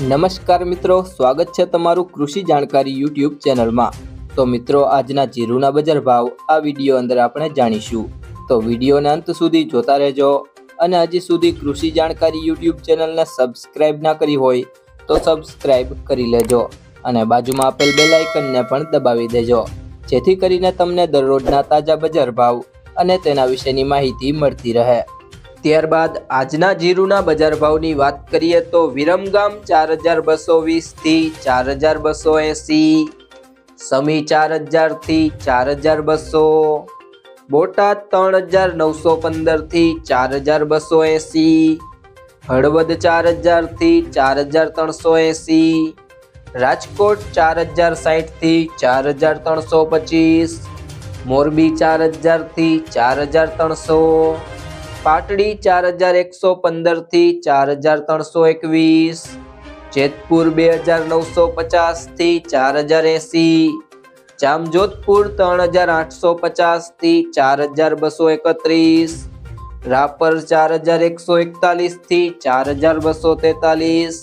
નમસ્કાર મિત્રો, સ્વાગત છે તમારું કૃષિ જાણકારી યુટ્યુબ ચેનલમાં. તો મિત્રો, આજના જીરુના બજાર ભાવ આ વીડિયો અંદર આપણે જાણીશું. તો વિડીયોને અંત સુધી જોતા રહેજો અને હજી સુધી કૃષિ જાણકારી યુટ્યુબ ચેનલને સબસ્ક્રાઇબ ના કરી હોય તો સબસ્ક્રાઇબ કરી લેજો અને બાજુમાં આપેલ બેલ આઇકનને પણ દબાવી દેજો. જેથી કરીને તમને દરરોજના તાજા બજાર ભાવ અને તેના વિશેની માહિતી મળતી રહે. ત્યારબાદ આજના જીરુના બજાર ભાવની વાત કરીએ તો વિરમગામ ચાર હજાર બસો વીસથી ચાર હજાર બસો એંસી, સમી ચાર હજારથી ચાર હજાર બસો, બોટાદ ત્રણ હજાર નવસો પંદરથી ચાર હજાર બસો એંસી, હળવદ ચાર હજારથી ચાર હજાર ત્રણસો એંસી, રાજકોટ ચાર હજાર સાહીઠથી ચાર હજાર ત્રણસો પચીસ, મોરબી ચાર હજારથી ચાર હજાર ત્રણસો પાટડી ચાર હજાર એકસો પંદરથી ચાર હજાર ત્રણસો એકવીસ, જેતપુર બે હજાર નવસો પચાસથી ચાર હજાર એંસી, જામજોધપુર ત્રણ હજાર આઠસો પચાસથી ચાર હજાર બસો એકત્રીસ, રાપર ચાર હજાર એકસો એકતાલીસથી ચાર હજાર બસો તેતાલીસ,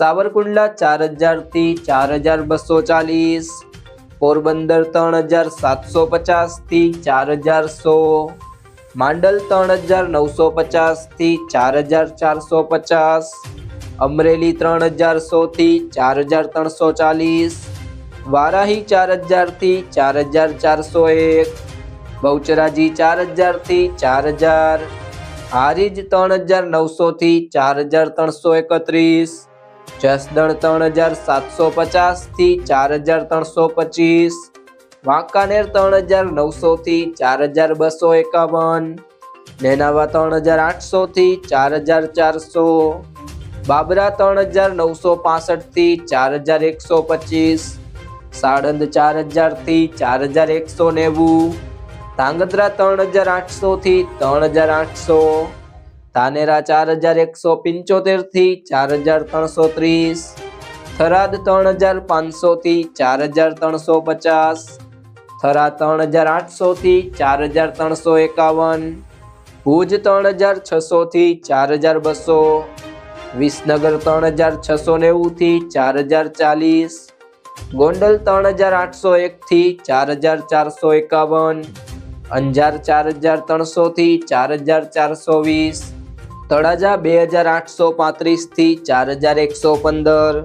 સાવરકુંડલા ચાર હજારથી ચાર હજાર બસો ચાલીસ, પોરબંદર ત્રણ હજાર સાતસો પચાસથી ચાર હજાર સો માંડલ ત્રણ હજાર નવસો પચાસથી ચાર હજાર ચારસો પચાસ, અમરેલી ત્રણ હજાર સોથી ચાર હજાર ત્રણસો ચાલીસ, વારાહી ચાર હજારથી ચાર હજાર ચારસો એક, બહુચરાજી ચાર હજારથી ચાર હજાર, હારીજ ત્રણ હજાર નવસોથી ચાર હજાર ત્રણસો એકત્રીસ, જસદણ ત્રણ હજાર સાતસો પચાસથી ચાર હજાર ત્રણસો પચીસ વાંકાનેર ત્રણ હજાર નવસોથી ચાર હજાર બસો એકાવન. નેનાવા ત્રણ હજાર આઠસોથી ચાર હજાર ચારસો. બાબરા ત્રણ હજાર નવસો પાસઠથી ચાર હજાર એકસો પચીસ. સાણંદ ચાર હજારથી ચાર હજાર એકસો નેવું. ધાંગધ્રા ત્રણ હજાર આઠસોથી ત્રણ હજાર આઠસો. ધાનેરા ચાર હજાર એકસો પંચોતેરથી ચાર હજાર ત્રણસો ત્રીસ. થરાદ ત્રણ હજાર પાંચસોથી ચાર હજાર ત્રણસો પચાસ. થરા ત્રણ હજાર આઠસોથી ચાર હજાર ત્રણસો એકાવન, ભુજ ત્રણ હજાર છસોથી ચાર હજાર બસો વિસનગર ત્રણ હજાર છસો નેવુંથી ચાર હજાર ચાલીસ ગોંડલ ત્રણ હજાર આઠસો એકથી ચાર હજાર ચારસો એકાવન, અંજાર ચાર હજાર ત્રણસોથી ચાર હજાર ચારસો વીસ તળાજા બે હજાર આઠસો પાંત્રીસથી ચાર હજાર એકસો પંદર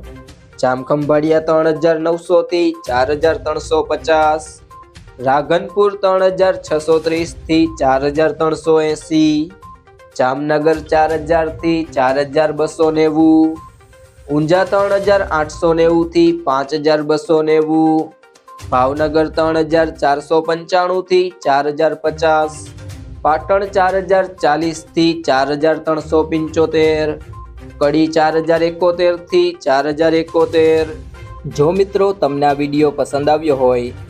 જામખંભાળિયા ત્રણ હજાર નવસોથી ચાર હજાર ત્રણસો પચાસ રાધનપુર ત્રણ હજાર છસો ત્રીસથી ચાર હજાર ત્રણસો એંસી. જામનગર ચાર હજારથી ચાર હજાર બસો નેવું. ઊંઝા ત્રણ હજાર આઠસો નેવુંથી પાંચ હજાર બસો નેવું. ભાવનગર ત્રણ હજાર ચારસો પંચાણુંથી ચાર હજાર પચાસ. પાટણ ચાર હજાર ચાલીસથી ચાર હજાર ત્રણસો પંચોતેર. કડી ચાર હજાર એકોતેરથી ચાર હજાર એકોતેર. જો મિત્રો તમને આ વીડિયો પસંદ આવ્યો હોય